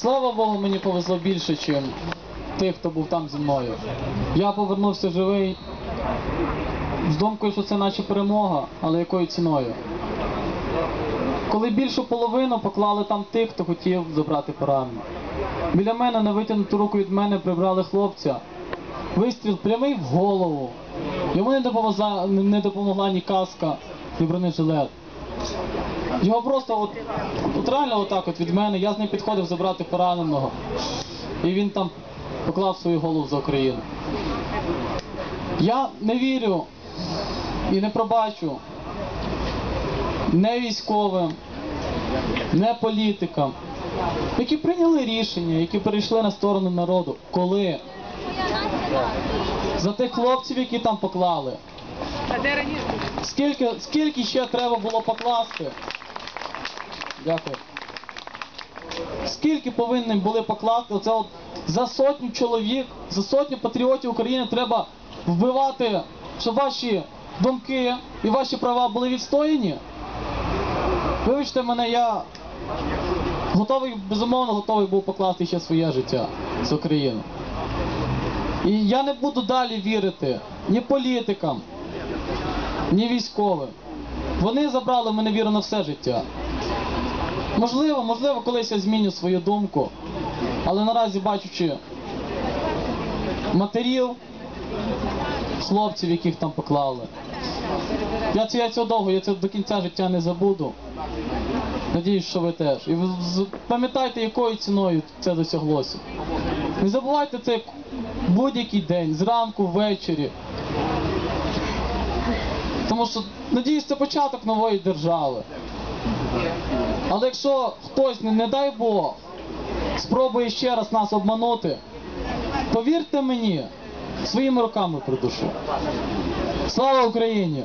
Слава Богу, мені повезло більше, ніж тих, хто був там зі мною. Я повернувся живий з думкою, що це наче перемога, але якою ціною. Коли більшу половину поклали там тих, хто хотів забрати поранення. Біля мене на витягнуту руку від мене прибрали хлопця. Вистріл прямий в голову. Йому не допомогла, не допомогла ні каска, ні бронежилет. Його просто от, от реально отак от від мене, я з ним підходив забрати пораненого. І він там поклав свою голову за Україну. Я не вірю і не пробачу не військовим, не політикам, які прийняли рішення, які перейшли на сторону народу. Коли? За тих хлопців, які там поклали. Скільки, скільки ще треба було покласти? Дякую. Скільки повинні були покласти? Оце от за сотню чоловік, за сотню патріотів України треба вбивати, щоб ваші думки і ваші права були відстояні? Вибачте мене, я готовий, безумовно, готовий був покласти ще своє життя з України. І я не буду далі вірити ні політикам, ні військовим. Вони забрали в мене віру на все життя. Можливо, можливо, колись я зміню свою думку, але наразі бачучи матерів, хлопців, яких там поклали. Я, це- я цього довго, я це до кінця життя не забуду. Надіюсь, що ви теж. І пам'ятайте, якою ціною це досяглося. Не забувайте це будь-який день, зранку, ввечері. Тому що, надіюсь, це початок нової держави. Але якщо хтось, не, дай Бог, спробує ще раз нас обманути, повірте мені, своїми руками придушу. Слава Україні!